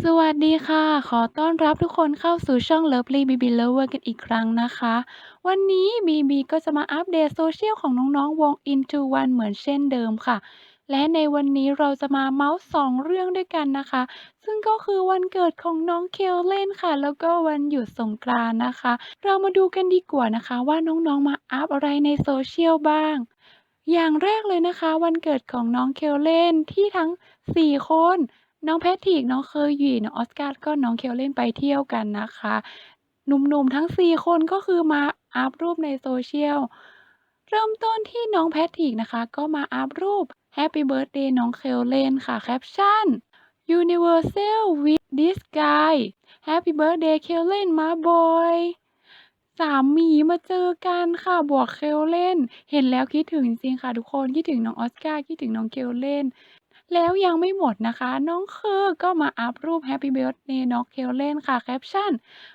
สวัสดีค่ะ ขอต้อนรับทุกคนเข้าสู่ช่อง Lovely BB Lover กันอีกครั้งนะคะ วันนี้ BB ก็จะมาอัปเดตโซเชียลของน้องๆ วง INTO1 เหมือนเช่นเดิมค่ะ และในวันนี้เราจะมาเมาท์2เรื่องด้วยกันนะคะ ซึ่งก็คือวันเกิดของน้อง Kaylen ค่ะ แล้วก็วันหยุดสงกรานต์นะคะ เรามาดูกันดีกว่านะคะ ว่าน้องๆ มาอัปอะไรในโซเชียลบ้าง อย่างแรกเลยนะคะ วันเกิดของน้อง Kaylen ที่ทั้ง 4 คน น้อง Patrick น้องเคยีน้องออสการ์แล้วก็น้อง Kaylen ไปเที่ยวกันนะคะ หนุ่ม ๆ ทั้ง 4 คนก็คือมาอัปรูปในโซเชียล เริ่มต้นที่น้อง Patrick นะคะ ก็มาอัปรูป Happy Birthday น้อง Kaylen ค่ะ แคปชั่น Universal with this guy Happy Birthday Kaylen my boy สามหมีมาเจอกันค่ะบวก Kaylen เห็นแล้วคิดถึงจริงๆค่ะทุกคน คิดถึงน้องออสการ์คิดถึงน้อง Kaylen แล้วยังไม่หมดนะคะ น้องเคอก็มาอัปรูป Happy Birthday น้อง Kaylen ค่ะแคปชั่น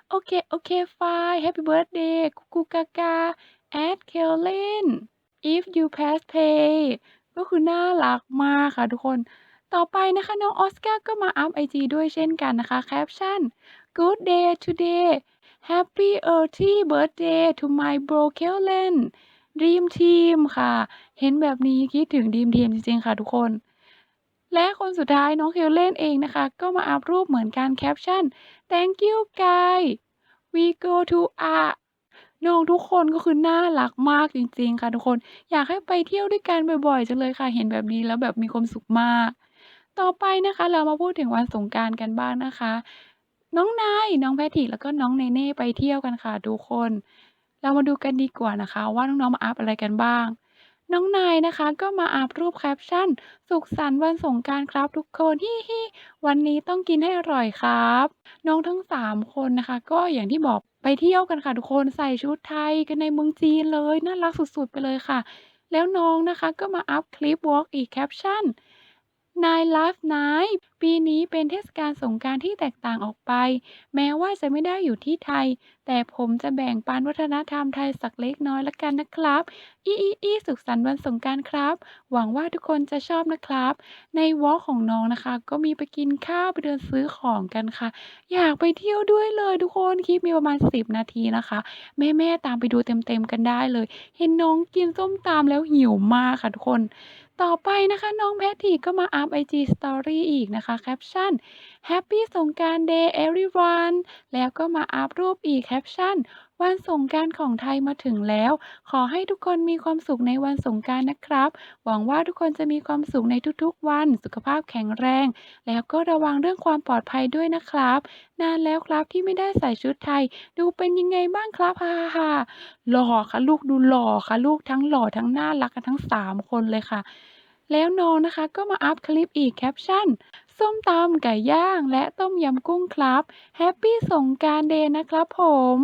โอเค โอเค fine Happy Birthday กุ๊กกุ๊กากา at Kaylen if you pass play ก็คือน่ารักมากค่ะทุกคน ต่อไปนะคะ น้องออสการ์ก็มาอัปไอจีด้วยเช่นกันนะคะแคปชั่น Good day today Happy early birthday to my bro Kaylen Dream Team ค่ะ เห็นแบบนี้คิดถึง Dream Team จริงๆ ค่ะทุกคน และคนสุดท้ายน้อง Kaylen เองนะคะ ก็มาอัปรูปเหมือนกันแคปชั่น Thank you guys we go to a น้องทุกคนก็คือน่ารักมากจริงๆค่ะทุกคน อยากให้ไปเที่ยวด้วยกันบ่อยๆจังเลยค่ะ เห็นแบบนี้แล้วแบบมีความสุขมาก ต่อไปนะคะ เรามาพูดถึงวันสงกานต์กันบ้างนะคะ น้องนายน้อง Patrick แล้วก็น้องเนเน่ไปเที่ยวกันค่ะทุกคน เรามาดูกันดีกว่านะคะ ว่าน้องๆมาอัปอะไรกันบ้าง น้องนายนะคะ ก็มาอัปรูปแคปชั่น สุขสันต์วันสงกรานต์ครับทุกคน ฮิฮิวันนี้ต้องกินให้อร่อยครับ น้องทั้ง 3 คนนะคะ ก็อย่างที่บอกไปเที่ยวกันค่ะทุกคนใส่ชุดไทยกันในเมืองจีนเลย น่ารักสุด ๆ ไปเลยค่ะ แล้วน้องนะคะก็มาอัปคลิปวอล์กอีกแคปชั่น Nine Live Night ปีนี้เป็นเทศกาลสงกรานต์ที่แตกต่างออกไป แม้ว่าจะไม่ได้อยู่ที่ไทย แต่ผมจะแบ่งปันวัฒนธรรมไทยสักเล็กน้อยละกันนะครับอิอิอิสุขสันต์วันสงกรานต์ครับ หวังว่าทุกคนจะชอบนะครับ ในวอลของน้องนะคะ ก็มีไปกินข้าวไปเดินซื้อของกันค่ะ อยากไปเที่ยวด้วยเลยทุกคนคลิปมีประมาณ 10 นาทีนะคะ แม่ๆตามไปดูเต็มๆกันได้เลย เห็นน้องกินส้มตำแล้วหิวมากค่ะทุกคน ต่อไปนะคะ น้องแพทที่ก็มาอัพไอจีสตอรี่อีกนะคะ แคปชั่น Happy สงกรานต์ Day everyone แล้วก็มาอัปรูปอีกแคปชั่น วันสงกรานต์ของไทยมาถึงแล้ว ขอให้ทุกคนมีความสุขในวันสงกรานต์นะครับ หวังว่าทุกคนจะมีความสุขในทุกๆวัน สุขภาพแข็งแรง แล้วก็ระวังเรื่องความปลอดภัยด้วยนะครับ นานแล้วครับที่ไม่ได้ใส่ชุดไทย ดูเป็นยังไงบ้างครับฮ่าๆๆหล่อค่ะลูกดูหล่อค่ะลูกทั้งหล่อทั้งน่ารักกันทั้ง 3 คนเลยค่ะแล้วน้องนะคะก็มาอัปคลิปอีกแคปชั่น ส้มตำไก่ย่าง และต้มยำกุ้งครับแฮปปีสงการเดย์นะครับผม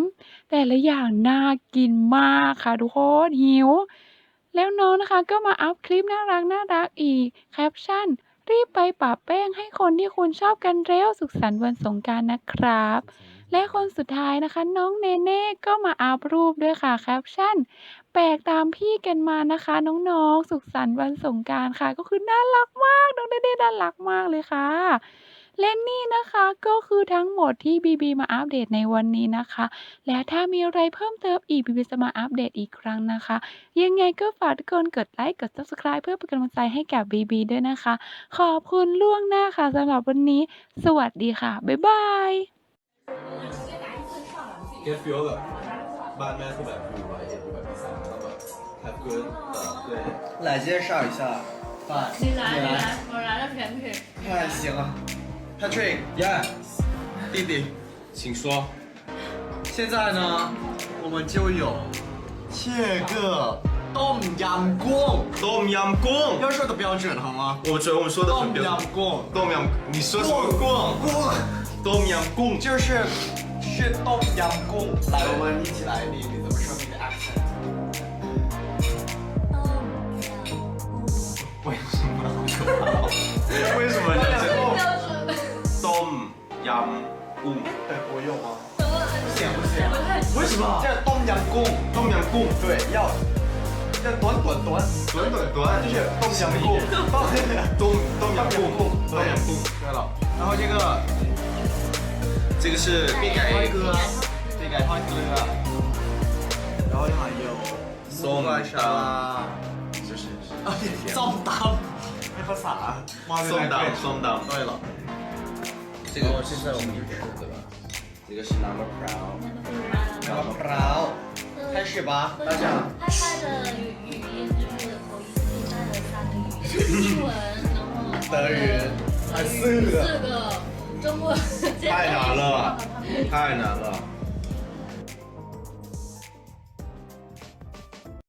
แต่ละอย่างน่ากินมากค่ะทุกคนหิว แล้วน้องนะคะก็มาอัพคลิปน่ารักน่ารักอีกแคปชั่น รีบไปปะแป้งให้คนที่คุณชอบกันเร็วสุขสันต์วันสงกรานต์นะครับ และคนสุดท้ายนะคะ น้องเนเน่ก็มาอัปรูปด้วยค่ะแคปชั่นแปลกตามพี่กันมานะคะ น้องๆ สุขสันต์วันสงกรานต์ค่ะ ก็คือน่ารักมากน้องเนเน่น่ารักมากเลยค่ะ และนี่นะคะ ก็คือทั้งหมดที่ BB มาอัปเดตในวันนี้นะคะ และถ้ามีอะไรเพิ่มเติมอีก BB จะมาอัปเดตอีกครั้งนะคะ ยังไงก็ฝากทุกคนกดไลค์ กด Subscribe เพื่อเป็นกำลังใจให้กับ BB ด้วยนะคะ ขอบคุณล่วงหน้าค่ะสำหรับวันนี้ สวัสดีค่ะ บ๊ายบาย เก็ตฟิลแบบบ้านแม่คือแบบอยู่ร้อยเอ็ดอยู่แบบอีสานแล้วแบบแฮปปี้เอ่อ对来介绍一下饭，你来，你来，我来了，甜品。太行了。 Patrick，yeah，弟弟，请说。现在呢，我们就有，切个冬阳光，冬阳光。要说的标准好吗？我觉得我们说的冬阳光，冬阳，你说什么？光光，冬阳光就是是冬阳光。来，我们一起来，你你怎么说你的 accent？ยำกุ้ง对，不用吗？行不行？不太为什么？这ต้มยำกุ้งต้มยำกุ้ง对，要要短短短，短短短就是ต้มยำกุ้งต้มต้มต้มยำกุ้งต้มยำกุ้ง对了，然后这个 这个是ปีกไก่ทอดเกลือปีกไก่ทอดเกลือ然后还有松木瓜沙拉就是啊ส้มตำไม่ภาษา松档松档对了 这个现在我们就吃对吧？这个是 number proud 然后然后开始吧。大家。他他的语语音就是口音是带了三个语言，英文，然后德语。还四个四个中文，太难了。太难了